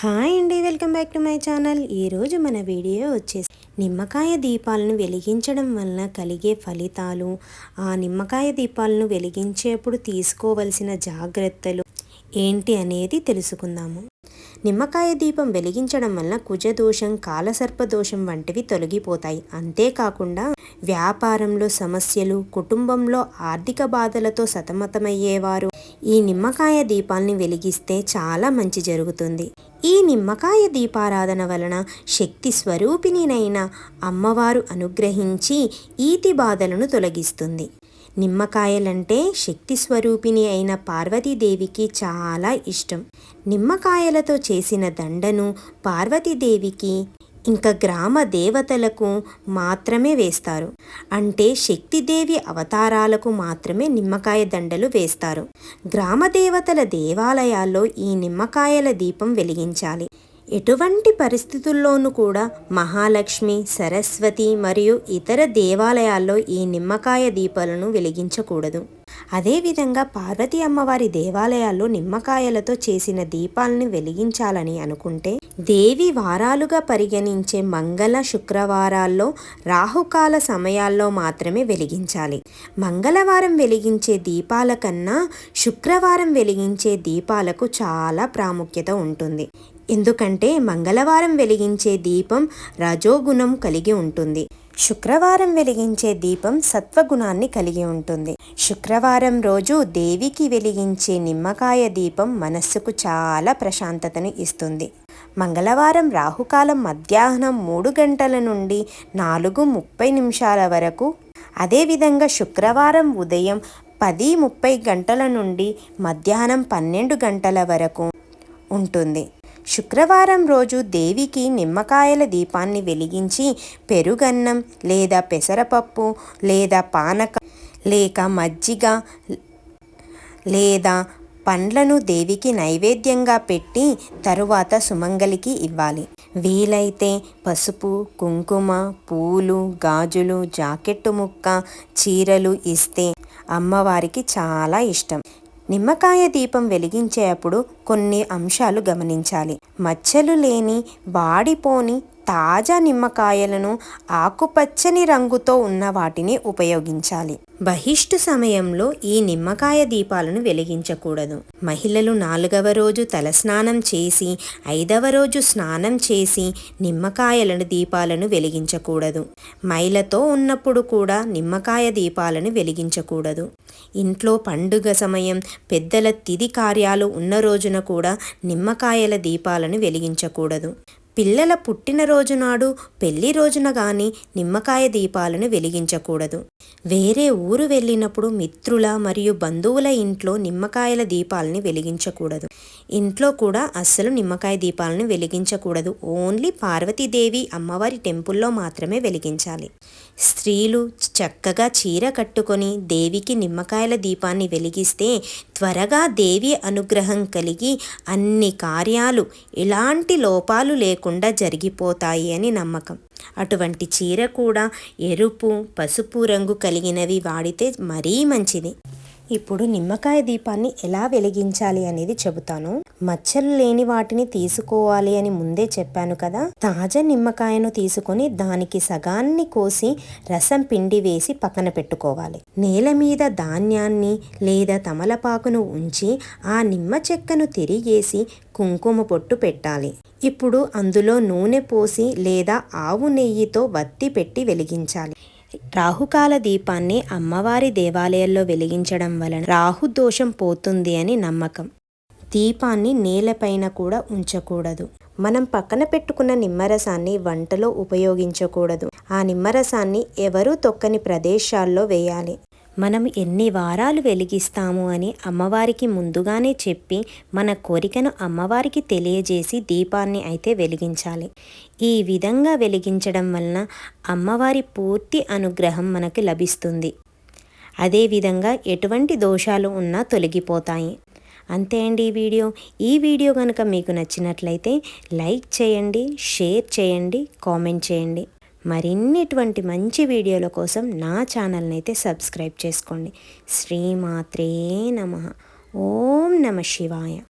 Hi అండి welcome back to my channel. ఈరోజు మన వీడియో వచ్చేసి నిమ్మకాయ దీపాలను వెలిగించడం వలన కలిగే ఫలితాలు. ఆ నిమ్మకాయ దీపాలను వెలిగించేప్పుడు తీసుకోవలసిన జాగ్రత్తలు ఏంటి అనేది తెలుసుకుందాము. నిమ్మకాయ దీపం వెలిగించడం వలన కుజదోషం కాలసర్పదోషం వంటివి తొలగిపోతాయి. అంతేకాకుండా వ్యాపారంలో సమస్యలు కుటుంబంలో ఆర్థిక బాధలతో సతమతమయ్యేవారు ఈ నిమ్మకాయ దీపాల్ని వెలిగిస్తే చాలా మంచి జరుగుతుంది. ఈ నిమ్మకాయ దీపారాధన వలన శక్తి స్వరూపిణినైన అమ్మవారు అనుగ్రహించి ఈతి బాధలను తొలగిస్తుంది. నిమ్మకాయలంటే శక్తి స్వరూపిణి అయిన పార్వతీదేవికి చాలా ఇష్టం. నిమ్మకాయలతో చేసిన దండను పార్వతీదేవికి ఇంకా గ్రామ దేవతలకు మాత్రమే వేస్తారు. అంటే శక్తిదేవి అవతారాలకు మాత్రమే నిమ్మకాయ దండలు వేస్తారు. గ్రామ దేవతల దేవాలయాల్లో ఈ నిమ్మకాయల దీపం వెలిగించాలి. ఎటువంటి పరిస్థితుల్లోనూ కూడా మహాలక్ష్మి సరస్వతి మరియు ఇతర దేవాలయాల్లో ఈ నిమ్మకాయ దీపాలను వెలిగించకూడదు. అదేవిధంగా పార్వతీ అమ్మవారి దేవాలయాల్లో నిమ్మకాయలతో చేసిన దీపాలను వెలిగించాలని అనుకుంటే దేవి వారాలుగా పరిగణించే మంగళ శుక్రవారాల్లో రాహుకాల సమయాల్లో మాత్రమే వెలిగించాలి. మంగళవారం వెలిగించే దీపాల కన్నా శుక్రవారం వెలిగించే దీపాలకు చాలా ప్రాముఖ్యత ఉంటుంది. ఎందుకంటే మంగళవారం వెలిగించే దీపం రజోగుణం కలిగి ఉంటుంది. శుక్రవారం వెలిగించే దీపం సత్వగుణాన్ని కలిగి ఉంటుంది. శుక్రవారం రోజు దేవికి వెలిగించే నిమ్మకాయ దీపం మనస్సుకు చాలా ప్రశాంతతను ఇస్తుంది. మంగళవారం రాహుకాలం మధ్యాహ్నం మూడు గంటల నుండి నాలుగు ముప్పై నిమిషాల వరకు అదేవిధంగా శుక్రవారం ఉదయం పది ముప్పై గంటల నుండి మధ్యాహ్నం పన్నెండు గంటల వరకు ఉంటుంది. శుక్రవారం రోజు దేవికి నిమ్మకాయల దీపాన్ని వెలిగించి పెరుగన్నం లేదా పెసరపప్పు లేదా పానక లేక మజ్జిగ లేదా పండ్లను దేవికి నైవేద్యంగా పెట్టి తరువాత సుమంగలికి ఇవ్వాలి. వీలైతే పసుపు కుంకుమ పూలు గాజులు జాకెట్టు ముక్క చీరలు ఇస్తే అమ్మవారికి చాలా ఇష్టం. నిమ్మకాయ దీపం వెలిగించేటప్పుడు కొన్ని అంశాలు గమనించాలి. మచ్చలు లేని వాడిపోని తాజా నిమ్మకాయలను ఆకుపచ్చని రంగుతో ఉన్న వాటిని ఉపయోగించాలి. బహిష్టు సమయంలో ఈ నిమ్మకాయ దీపాలను వెలిగించకూడదు. మహిళలు నాలుగవ రోజు తలస్నానం చేసి ఐదవ రోజు స్నానం చేసి నిమ్మకాయలను దీపాలను వెలిగించకూడదు. మైలతో ఉన్నప్పుడు కూడా నిమ్మకాయ దీపాలను వెలిగించకూడదు. ఇంట్లో పండుగ సమయం పెద్దల తిది కార్యాలు ఉన్న రోజున కూడా నిమ్మకాయల దీపాలను వెలిగించకూడదు. పిల్లల పుట్టినరోజు నాడు పెళ్ళి రోజున గాని నిమ్మకాయ దీపాలను వెలిగించకూడదు. వేరే ఊరు వెళ్ళినప్పుడు మిత్రుల మరియు బంధువుల ఇంట్లో నిమ్మకాయల దీపాలని వెలిగించకూడదు. ఇంట్లో కూడా అస్సలు నిమ్మకాయ దీపాలను వెలిగించకూడదు. ఓన్లీ పార్వతీదేవి అమ్మవారి టెంపుల్లో మాత్రమే వెలిగించాలి. స్త్రీలు చక్కగా చీర కట్టుకొని దేవికి నిమ్మకాయల దీపాన్ని వెలిగిస్తే త్వరగా దేవి అనుగ్రహం కలిగి అన్ని కార్యాలు ఎలాంటి లోపాలు లేకుండా జరిగిపోతాయి అని నమ్మకం. అటువంటి చీర కూడా ఎరుపు పసుపు రంగు కలిగినవి వాడితే మరీ మంచిది. ఇప్పుడు నిమ్మకాయ దీపాన్ని ఎలా వెలిగించాలి అనేది చెబుతాను. మచ్చలు లేని వాటిని తీసుకోవాలి అని ముందే చెప్పాను కదా. తాజా నిమ్మకాయను తీసుకొని దానికి సగాన్ని కోసి రసం పిండి వేసి పక్కన పెట్టుకోవాలి. నేల మీద ధాన్యాన్ని లేదా తమలపాకును ఉంచి ఆ నిమ్మ చెక్కను తిరిగేసి కుంకుమ పొట్టు పెట్టాలి. ఇప్పుడు అందులో నూనె పోసి లేదా ఆవు నెయ్యితో వత్తి పెట్టి వెలిగించాలి. రాహుకాల దీపాన్ని అమ్మవారి దేవాలయాల్లో వెలిగించడం వలన రాహు దోషం పోతుంది అని నమ్మకం. దీపాన్ని నేలపైన కూడా ఉంచకూడదు. మనం పక్కన పెట్టుకున్న నిమ్మరసాన్ని వంటలో ఉపయోగించకూడదు. ఆ నిమ్మరసాన్ని ఎవరూ తొక్కని ప్రదేశాల్లో వేయాలి. మనం ఎన్ని వారాలు వెలిగిస్తాము అని అమ్మవారికి ముందుగానే చెప్పి మన కోరికను అమ్మవారికి తెలియజేసి దీపాన్ని అయితే వెలిగించాలి. ఈ విధంగా వెలిగించడం వలన అమ్మవారి పూర్తి అనుగ్రహం మనకు లభిస్తుంది. అదేవిధంగా ఎటువంటి దోషాలు ఉన్నా తొలగిపోతాయి. అంతే అండి ఈ వీడియో. ఈ వీడియో కనుక మీకు నచ్చినట్లయితే లైక్ చేయండి షేర్ చేయండి కామెంట్ చేయండి. మరిన్నిటువంటి మంచి వీడియోల కోసం నా ఛానల్ని అయితే సబ్స్క్రైబ్ చేసుకోండి. శ్రీమాత్రే నమ. ఓం నమ శివాయ.